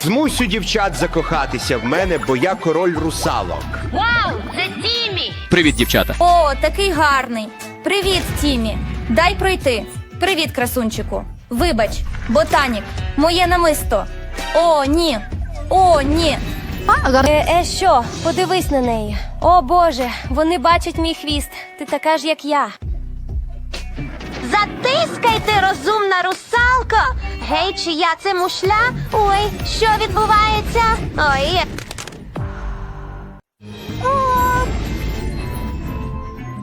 Змусю дівчат закохатися в мене, бо я король русалок. Вау, це Тімі! Привіт, дівчата. О, такий гарний. Привіт, Тімі. Дай пройти. Привіт, красунчику. Вибач, ботанік, моє намисто. О, ні. О, ні. Е, е, що? Подивись на неї. О Боже, вони бачать мій хвіст. Ти така ж, як я. Затискайте, розумна русалко! Гей, чия це мушля? Ой, що відбувається? Ой. О,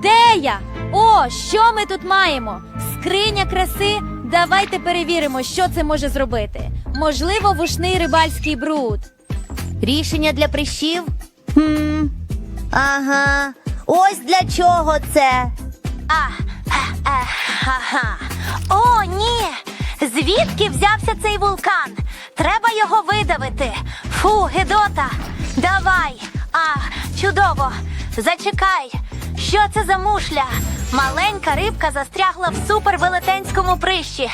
Де я? О, що ми тут маємо? Скриня краси. Давайте перевіримо, що це може зробити. Можливо, вушний рибальський бруд. Рішення для прищів? Хм. Ага. Ось для чого це. А, е, е, ага. О, ні. Звідки взявся цей вулкан? Треба його видавити. Фу, Гедота. Давай. А, чудово. Зачекай. Що це за мушля? Маленька рибка застрягла в супервелетенському прищі.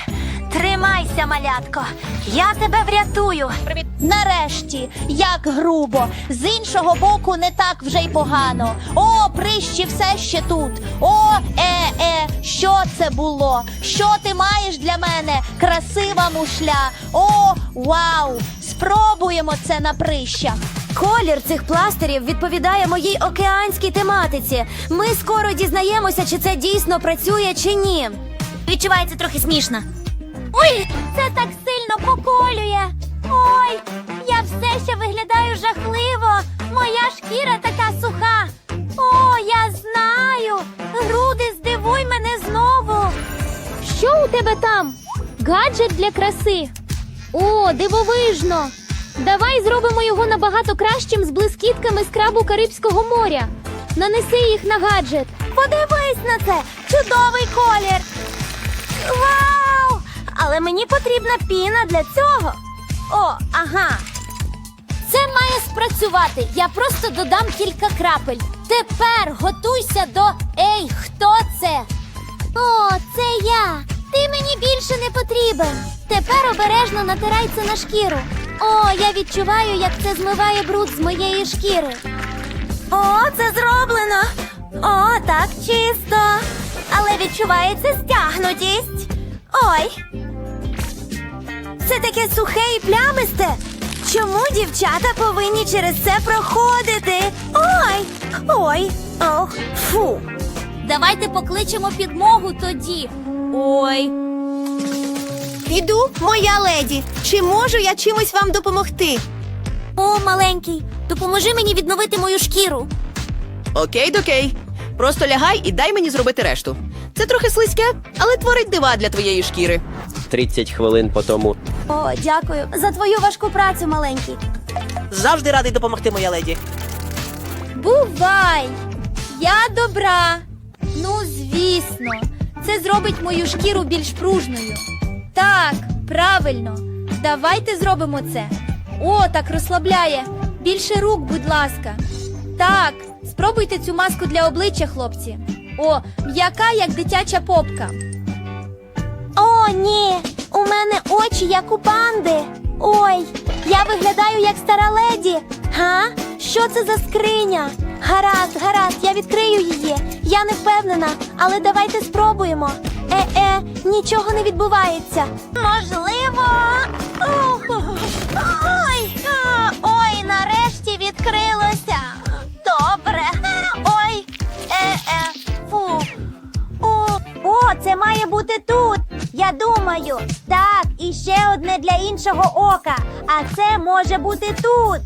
Тримайся, малятко. Я тебе врятую. Нарешті, як грубо, з іншого боку, не так вже й погано. О, прищі все ще тут. О, е, е, що це було? Що ти маєш для мене? Красива мушля. О, вау! Спробуємо це на прищах. Колір цих пластирів відповідає моїй океанській тематиці. Ми скоро дізнаємося, чи це дійсно працює чи ні. Відчувається трохи смішно. Ой, це так сильно поколює. Ой, я все ще виглядаю жахливо. Моя шкіра така суха. О, я знаю. Груди, здивуй мене знову. Що у тебе там? Гаджет для краси. О, дивовижно. Давай зробимо його набагато кращим з блискітками з крабу Карибського моря. Нанеси їх на гаджет. Подивись на це! Чудовий колір! Вау! Але мені потрібна піна для цього. О, ага. Це має спрацювати. Я просто додам кілька крапель. Тепер готуйся до Ей, хто це? О, це я. Ти мені більше не потрібен. Тепер обережно натирай це на шкіру. О, я відчуваю, як це змиває бруд з моєї шкіри. О, це зроблено. О, так чисто. Але відчувається стягнутість. Ой. Це таке сухе і плямисте. Чому дівчата повинні через це проходити? Ой. Ой. Ох, фу. Давайте покличемо підмогу тоді. Ой. Іду, моя леді. Чи можу я чимось вам допомогти? О, маленький, допоможи мені відновити мою шкіру. Окей, докей. Просто лягай і дай мені зробити решту. Це трохи слизьке, але творить дива для твоєї шкіри. 30 хвилин по тому. О, дякую за твою важку працю, маленький. Завжди радий допомогти, моя леді. Бувай! Я добра. Ну, звісно, це зробить мою шкіру більш пружною. Так, правильно. Давайте зробимо це. О, так розслабляє. Більше рук, будь ласка. Так, спробуйте цю маску для обличчя, хлопці. О, м'яка, як дитяча попка. О, ні, у мене очі як у панди. Ой, я виглядаю як стара леді. Га? Що це за скриня? Гаразд, гаразд, я відкрию її. Я не впевнена, але давайте спробуємо. Е-е, нічого не відбувається. Можливо. Думаю. Так, і ще одне для іншого ока. А це може бути тут.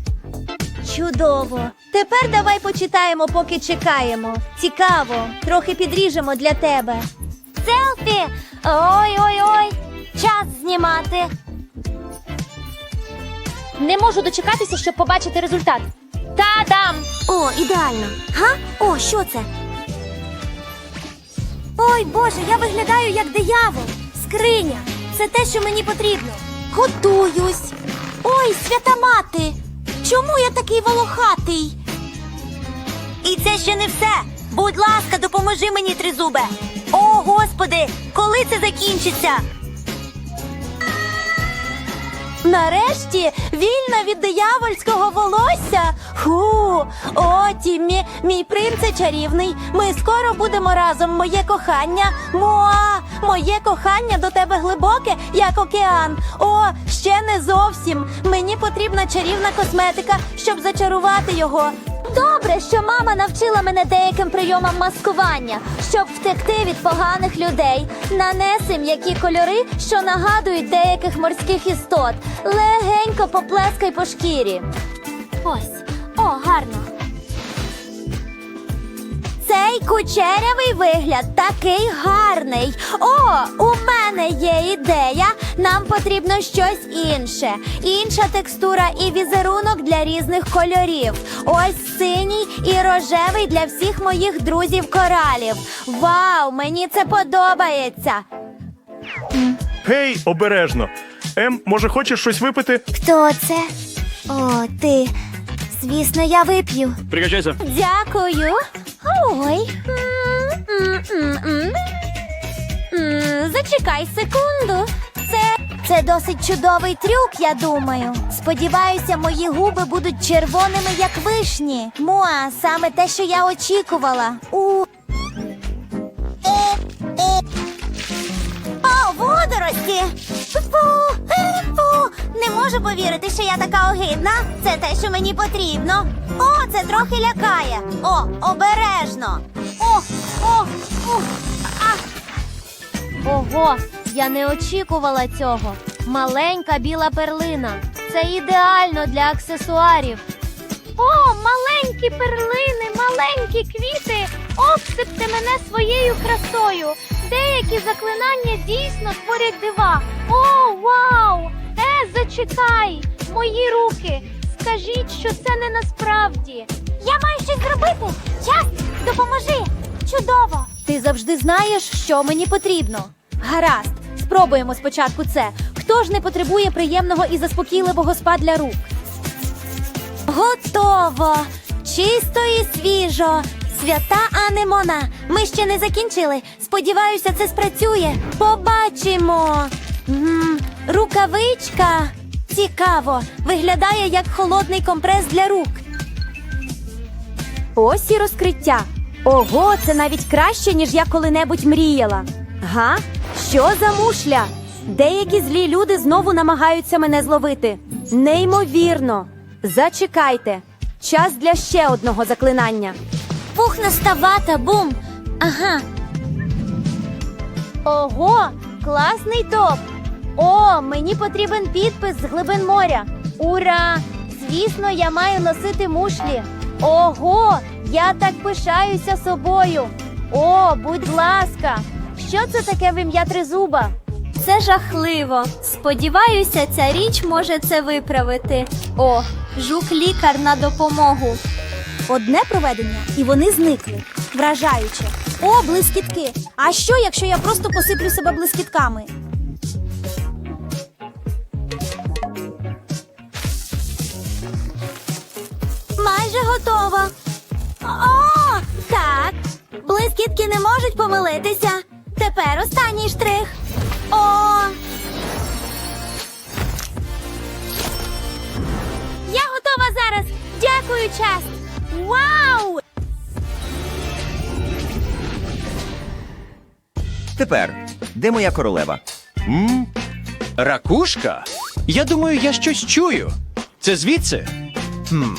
Чудово. Тепер давай почитаємо, поки чекаємо. Цікаво, трохи підріжемо для тебе. Селфі. Ой, ой, ой. Час знімати. Не можу дочекатися, щоб побачити результат. Та-дам! О, ідеально. Га? О, що це? Ой, Боже, я виглядаю як диявол. Скриня. Це те, що мені потрібно. Готуюсь. Ой, свята мати. Чому я такий волохатий? І це ще не все. Будь ласка, допоможи мені, тризубе. О, господи, коли це закінчиться? Нарешті вільна від диявольського волосся. Ху, о, Тіммі, мій принце чарівний. Ми скоро будемо разом, моє кохання. Муа, моє кохання до тебе глибоке, як океан. О, ще не зовсім. Мені потрібна чарівна косметика, щоб зачарувати його. Добре, що мама навчила мене деяким прийомам маскування, щоб втекти від поганих людей. Нанеси м'які кольори, що нагадують деяких морських істот. Легенько поплескай по шкірі. Ось, гарно. Цей кучерявий вигляд такий гарний. О, у мене є ідея. Нам потрібно щось інше. Інша текстура і візерунок для різних кольорів. Ось синій і рожевий для всіх моїх друзів коралів. Вау, мені це подобається. Гей, обережно. Ем, може, хочеш щось випити? Хто це? О, ти. Звісно, я вип'ю. Пригощайся. Дякую. Ой. М-м-м-м. М, Зачекай секунду. Це. Це досить чудовий трюк, я думаю. Сподіваюся, мої губи будуть червоними, як вишні. Муа, саме те, що я очікувала. У. О, водорості! Не можу повірити, що я така огидна. Це те, що мені потрібно. О, це трохи лякає. О, обережно. О, о, о. Ого, я не очікувала цього. Маленька біла перлина. Це ідеально для аксесуарів. О, маленькі перлини, маленькі квіти. Обсипте мене своєю красою. Деякі заклинання дійсно творять дива. О, вау! Зачекай! Мої руки. Скажіть, що це не насправді. Я маю щось зробити. Час, допоможи. Чудово. Ти завжди знаєш, що мені потрібно. Гаразд, спробуємо спочатку це. Хто ж не потребує приємного і заспокійливого спа для рук? Готово. Чисто і свіжо. Свята Анемона. Ми ще не закінчили. Сподіваюся, це спрацює. Побачимо. Рукавичка. Цікаво. Виглядає як холодний компрес для рук. Ось і розкриття. Ого, це навіть краще, ніж я коли-небудь мріяла. Га? Що за мушля? Деякі злі люди знову намагаються мене зловити. Неймовірно. Зачекайте. Час для ще одного заклинання. Пухнаста вата, бум. Ага. Ого, класний топ! О, мені потрібен підпис з глибин моря. Ура! Звісно, я маю носити мушлі. Ого, я так пишаюся собою. О, будь ласка, що це таке в ім'я тризуба? Це жахливо. Сподіваюся, ця річ може це виправити. О, жук-лікар на допомогу. Одне проведення, і вони зникли. Вражаюче. О, блискітки! А що, якщо я просто посиплю себе блискітками? Блискітки не можуть помилитися. Тепер останній штрих. О. Я готова зараз. Дякую, час. Вау! Тепер, де моя королева? М? Ракушка? Я думаю, я щось чую. Це звідси? Хм.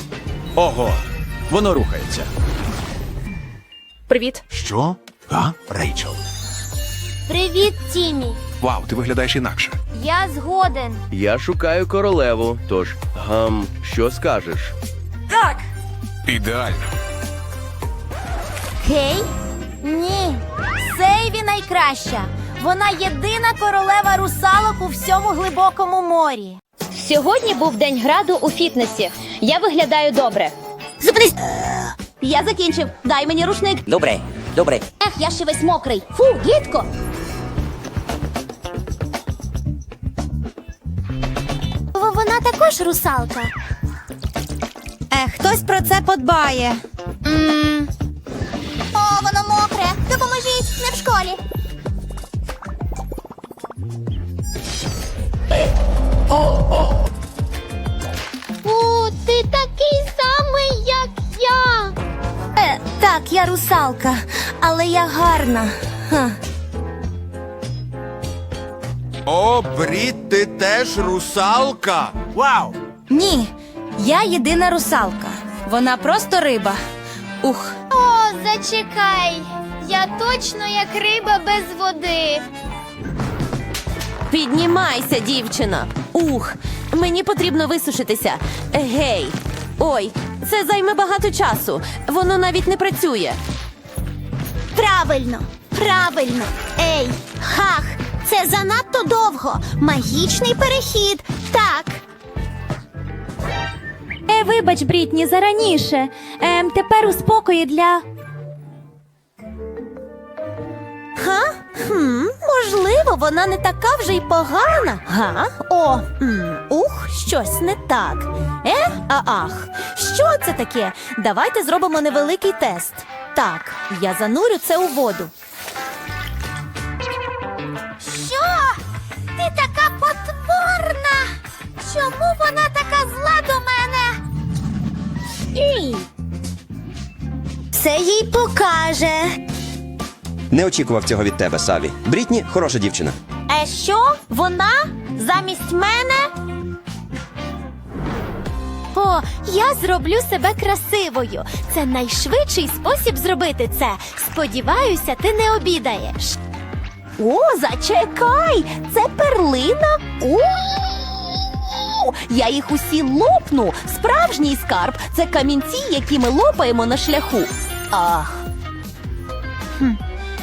Ого, воно рухається. Привіт. Що? А, Рейчел. Привіт, Тімі. Вау, ти виглядаєш інакше. Я згоден. Я шукаю королеву. Тож, гам, що скажеш? Так. Ідеально. Гей? Ні. Сейві найкраща. Вона єдина королева русалок у всьому глибокому морі. Сьогодні був день граду у фітнесі. Я виглядаю добре. Зупинись! Я закінчив. Дай мені рушник. Добре, добре. Ех, я ще весь мокрий. Фу, гідко. Вона також русалка. Е, хтось про це подбає. О, воно мокре. Допоможіть, не в школі. О, О, ти такий так, я русалка, але я гарна. Ха. О, Брід, ти теж русалка. Вау! Ні, я єдина русалка. Вона просто риба. Ух. О, зачекай. Я точно як риба без води. Піднімайся, дівчина. Ух, мені потрібно висушитися. Гей. Ой, це займе багато часу. Воно навіть не працює. Правильно, правильно. Ей, хах, це занадто довго. Магічний перехід. Так. Е, вибач, Брітні, зараніше. Ем, тепер у спокої для. Га? Хм, можливо, вона не така вже й погана. Га? О, м, ух, щось не так. Е? А ах, що це таке? Давайте зробимо невеликий тест. Так, я занурю це у воду. Що? Ти така потворна. Чому вона така зла до мене? Це їй покаже. Не очікував цього від тебе, Саві. Брітні хороша дівчина. Е, що? Вона? Замість мене? О, я зроблю себе красивою. Це найшвидший спосіб зробити це. Сподіваюся, ти не обідаєш. О, зачекай! Це перлина. У! Я їх усі лопну. Справжній скарб це камінці, які ми лопаємо на шляху. Ах,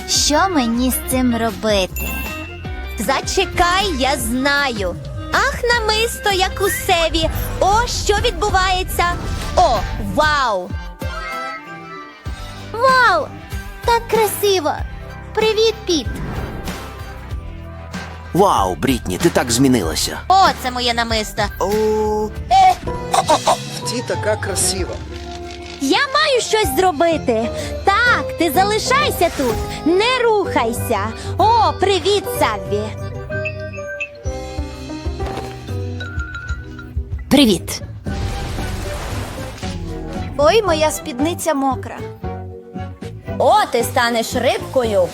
Що мені з цим робити? зачекай, я знаю. Ах, намисто, як у севі. О, що відбувається? О, вау! Вау! Так красиво! Привіт, Піт! Вау, Брітні, ти так змінилася. О, це моє намисто. Ти така красива. Я маю щось зробити. Так, ти залишайся тут, не рухайся. О, привіт, Савві. Привіт. Ой, моя спідниця мокра. О, ти станеш рибкою.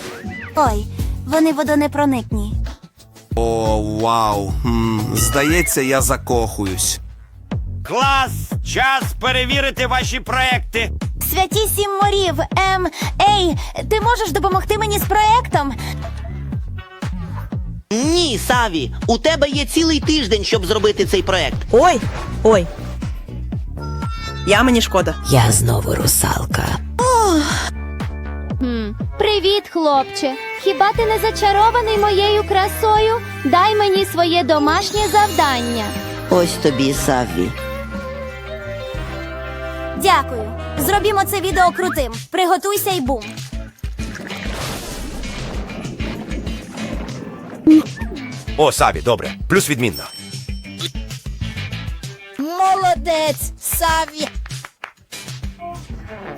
Ой, вони водонепроникні. О, вау. Хм, здається, я закохуюсь. Клас! Час перевірити ваші проекти. Святі сім морів. Ем, ей, ти можеш допомогти мені з проектом? Ні, Саві, у тебе є цілий тиждень, щоб зробити цей проект. Ой, ой. Я мені шкода. Я знову русалка. Хм. Привіт, хлопче! Хіба ти не зачарований моєю красою? Дай мені своє домашнє завдання. Ось тобі, Саві. Дякую. Зробімо це відео крутим. Приготуйся і бум. О, Саві, добре. Плюс відмінно. Молодець, Саві.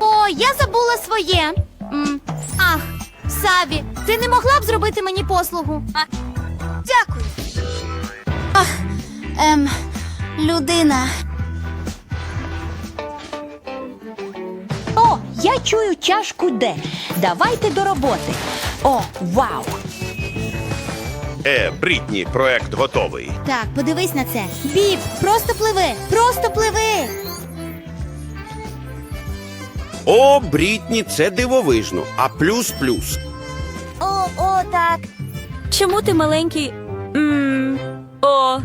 О, я забула своє. М, Ах, Саві, ти не могла б зробити мені послугу? А, дякую. Ем, людина. Я чую чашку Д. Давайте до роботи. О, вау! Е, Брітні, проект готовий. Так, подивись на це. Біб, просто пливи, просто пливи. О, Брітні, це дивовижно. А плюс-плюс. О, о, так. Чому ти маленький? М, О,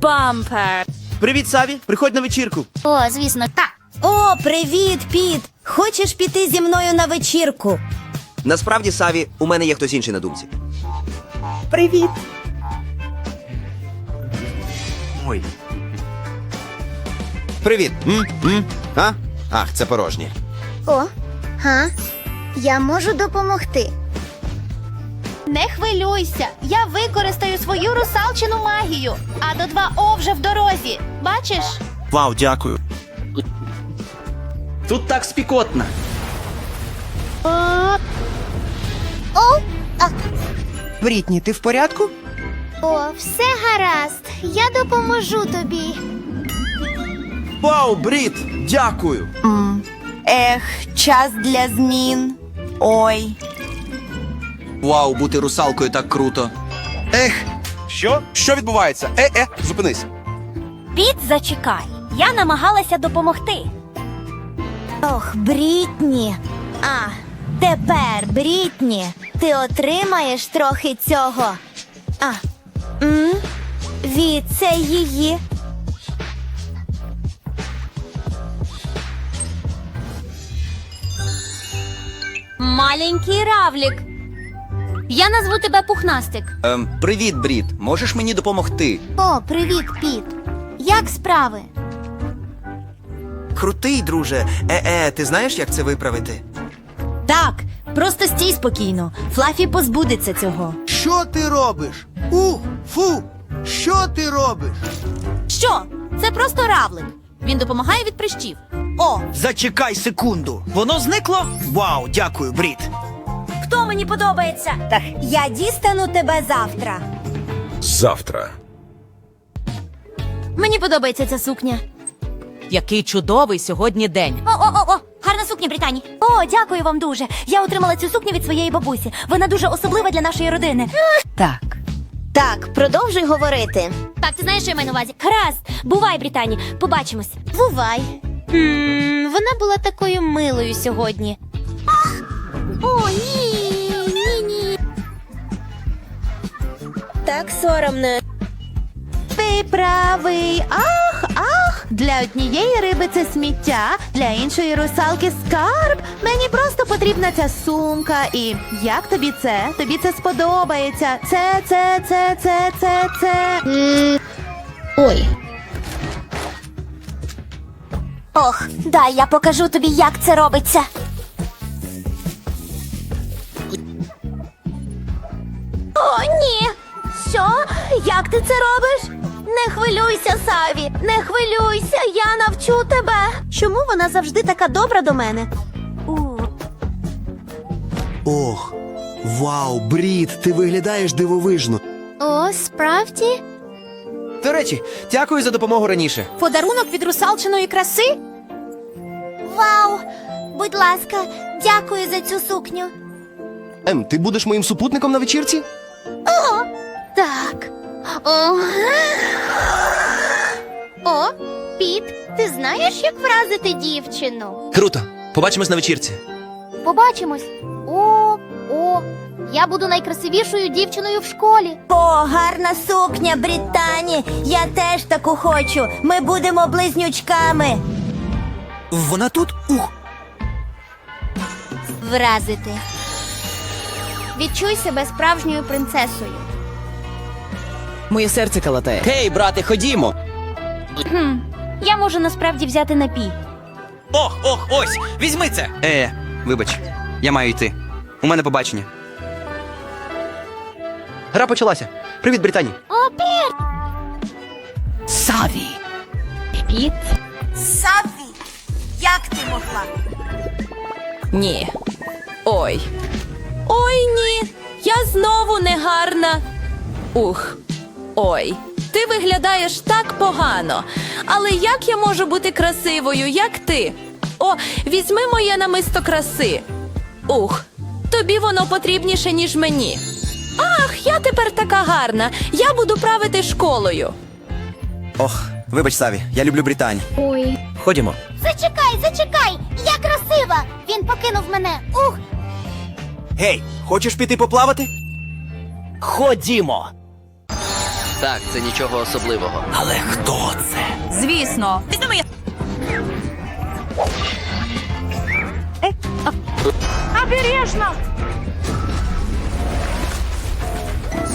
бампер. Привіт, Саві. Приходь на вечірку. О, звісно, так. О, привіт, Піт! Хочеш піти зі мною на вечірку? Насправді, Саві, у мене є хтось інший на думці. Привіт. Ой. Привіт. М? М? А? Ах, це порожнє. О, га? Я можу допомогти. Не хвилюйся, я використаю свою русалчину магію, а до 2О вже в дорозі. Бачиш? Вау, дякую. Тут так спікотно. О, Брітні, ти в порядку? О, все гаразд. Я допоможу тобі. Вау, Брід, дякую. Ех, час для змін. Ой. Вау, бути русалкою так круто. Ех, Що? що відбувається? Е, е, зупинись. Піт, зачекай. Я намагалася допомогти. Ох, Брітні. А, тепер, Брітні, ти отримаєш трохи цього. А. М? Від це її. Маленький равлік. Я назву тебе пухнастик. Ем, привіт, Брід. Можеш мені допомогти? О, привіт, Піт. Як справи? Крутий, друже. Е-е, ти знаєш, як це виправити? Так, просто стій спокійно. Флафі позбудеться цього. Що ти робиш? Ух, фу! Що ти робиш? Що? Це просто равлик. Він допомагає від прищів. О, Зачекай секунду. Воно зникло? Вау, дякую, Брід. Хто мені подобається? Так, я дістану тебе завтра. Завтра. мені подобається ця сукня. Який чудовий сьогодні день. О, о, о, о, гарна сукня, Британі. О, дякую вам дуже. Я отримала цю сукню від своєї бабусі. Вона дуже особлива для нашої родини. Так. Так, продовжуй говорити. Так, ти знаєш, що я маю на увазі? Гаразд, бувай, Британі. Побачимось. Бувай. Хм, вона була такою милою сьогодні. О, ні, ні, ні. Так соромно. Ти правий. Ах, ах. Для однієї риби це сміття, для іншої русалки скарб. Мені просто потрібна ця сумка. І як тобі це? Тобі це сподобається. Це, це, це, це, це, це. Ой. Ох, дай я покажу тобі, як це робиться. О, ні. Що? Як ти це робиш? Не хвилюйся, Саві, не хвилюйся, я навчу тебе. Чому вона завжди така добра до мене? У, Ох, вау, Брід, ти виглядаєш дивовижно. О, справді? До речі, дякую за допомогу раніше. Подарунок від русалчиної краси? Вау! Будь ласка, дякую за цю сукню. Ем, ти будеш моїм супутником на вечірці? Так. О. О, Піт, ти знаєш, як вразити дівчину? Круто. Побачимось на вечірці. Побачимось. О, о, я буду найкрасивішою дівчиною в школі. О, гарна сукня, Британі. Я теж таку хочу. Ми будемо близнючками. Вона тут? Ух. Вразити. Відчуй себе справжньою принцесою. Моє серце калатає. Гей, брате, ходімо. Хм, я можу насправді взяти напій. Ох, ох, ось! Візьми це! Е, вибач, я маю йти. У мене побачення. Гра почалася. Привіт, Британі. О, Піт! Саві. Піт? Саві, як ти могла? Ні. Ой. Ой, ні. Я знову негарна. Ух. Ой. Ти виглядаєш так погано. Але як я можу бути красивою, як ти? О, візьми моє намисто краси. Ух, тобі воно потрібніше, ніж мені. Ах, я тепер така гарна. Я буду правити школою. Ох, вибач, Саві, я люблю Британь. Ой. Ходімо. Зачекай, зачекай! Я красива! Він покинув мене. Ух! Гей, хочеш піти поплавати? Ходімо. Так, це нічого особливого. Але хто це? Звісно.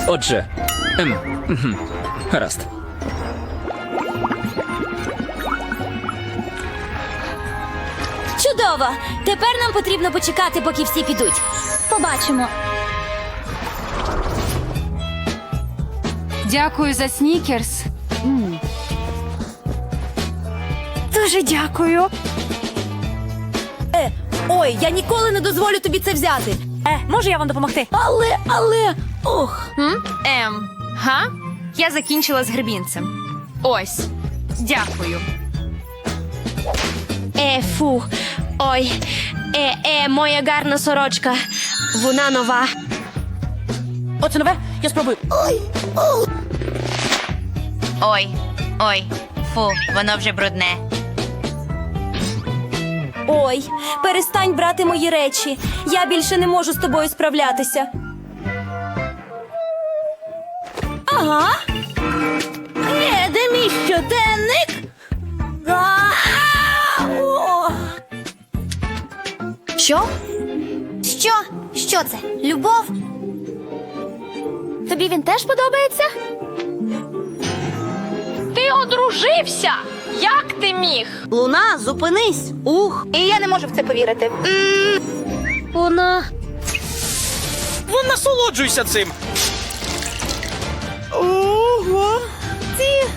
Отже. Ем, мгм, гаразд. Чудово! Тепер нам потрібно почекати, поки всі підуть. Побачимо. Дякую за снікерс. Дуже дякую. Е, ой, я ніколи не дозволю тобі це взяти. Е, можу я вам допомогти? Але, але, ох. М? Ем. Га? Я закінчила з гребінцем. Ось. Дякую. Е, фу. Ой. Е, е, моя гарна сорочка. Вона нова. Оце нове, я спробую. Ой, ой, ой, фу, воно вже брудне. Ой, перестань брати мої речі. Я більше не можу з тобою справлятися. Ага. Е, де мій щоденник? Що? Що? Що це? Любов? Тобі він теж подобається? Ти одружився! Як ти міг? Луна, зупинись! Ух! І я не можу в це повірити. Вона. Ну, насолоджуйся цим. Ого! Ти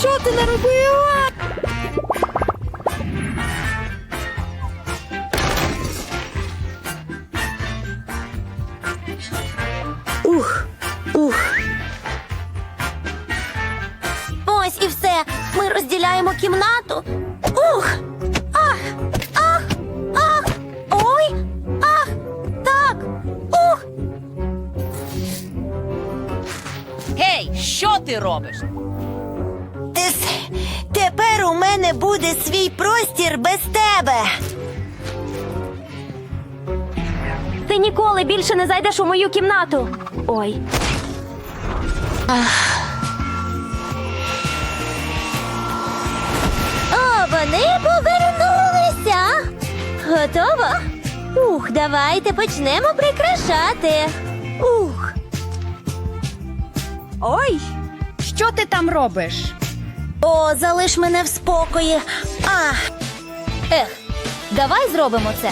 що ти наробила? Розділяємо кімнату. Ух! Ах! Ах! Ах! Ой! Ах! Так! Ух! Гей, що ти робиш? Тепер у мене буде свій простір без тебе. Ти ніколи більше не зайдеш у мою кімнату. Ой. О, Готово? Ух, давайте почнемо прикрашати. Ух. Ой, що ти там робиш? О, залиш мене в спокої. А. Ех, давай зробимо це.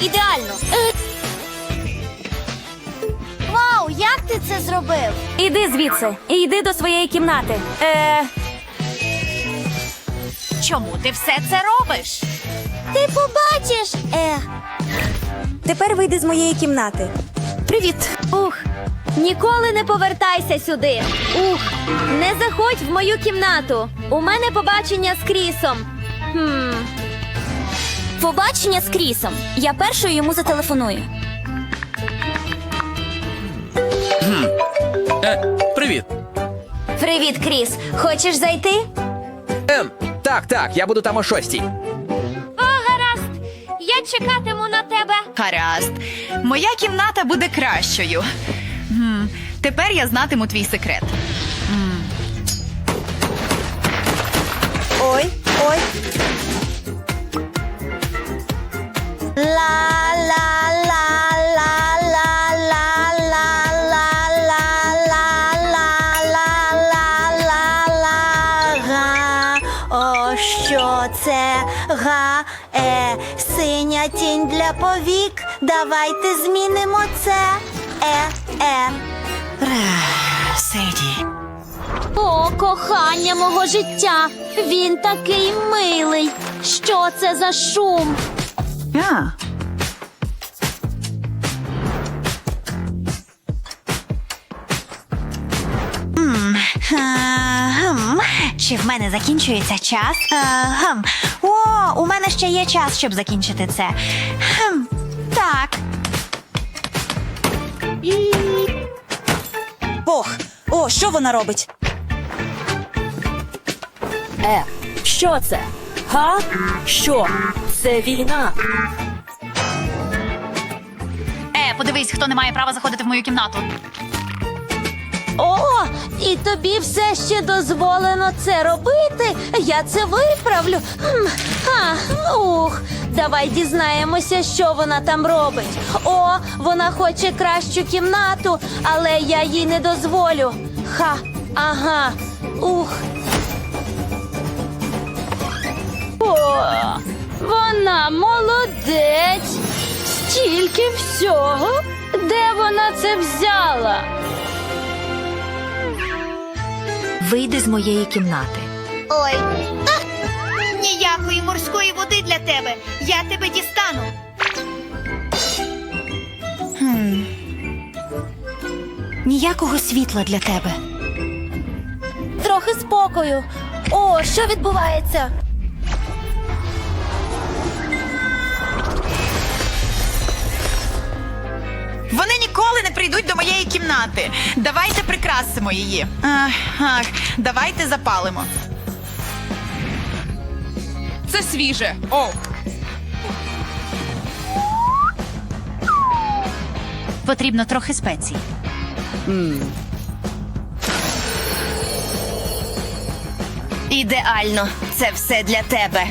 Ідеально. Вау, зробив? Іди звідси і йди до своєї кімнати. Е, Чому ти все це робиш? Ти побачиш. Е. тепер вийди з моєї кімнати. Привіт. Ух, ніколи не повертайся сюди. Ух, не заходь в мою кімнату. У мене побачення з Крісом. Хм. Побачення з Крісом. Я першою йому зателефоную. Привіт. Привіт, Кріс. Хочеш зайти? Ем, так, так, я буду там о шостій. О, гаразд! Я чекатиму на тебе. Гаразд. Моя кімната буде кращою. М, Тепер я знатиму твій секрет. Ой, ой. Ла тінь для повік. Давайте змінимо це. Е е. Седі. О, кохання мого життя! Він такий милий. Що це за шум? А. Гм. Чи в мене закінчується час? Е, Гм. О, у мене ще є час, щоб закінчити це. Гм. Так. Ох, о, що вона робить? Е, що це? Га? Що? Це війна. Е, подивись, хто не має права заходити в мою кімнату. О, і тобі все ще дозволено це робити. Я це виправлю. А, ух, давай дізнаємося, що вона там робить. О, вона хоче кращу кімнату, але я їй не дозволю. Ха, ага. Ух. О, вона молодець. Стільки всього. Де вона це взяла? Вийди з моєї кімнати. Ой. Ах! Ніякої морської води для тебе. Я тебе дістану. Ніякого світла для тебе. Трохи спокою. О, що відбувається? Прийдуть до моєї кімнати. Давайте прикрасимо її. Ах, ах, давайте запалимо. Це свіже. О. Потрібно трохи спецій. Ідеально. Це все для тебе.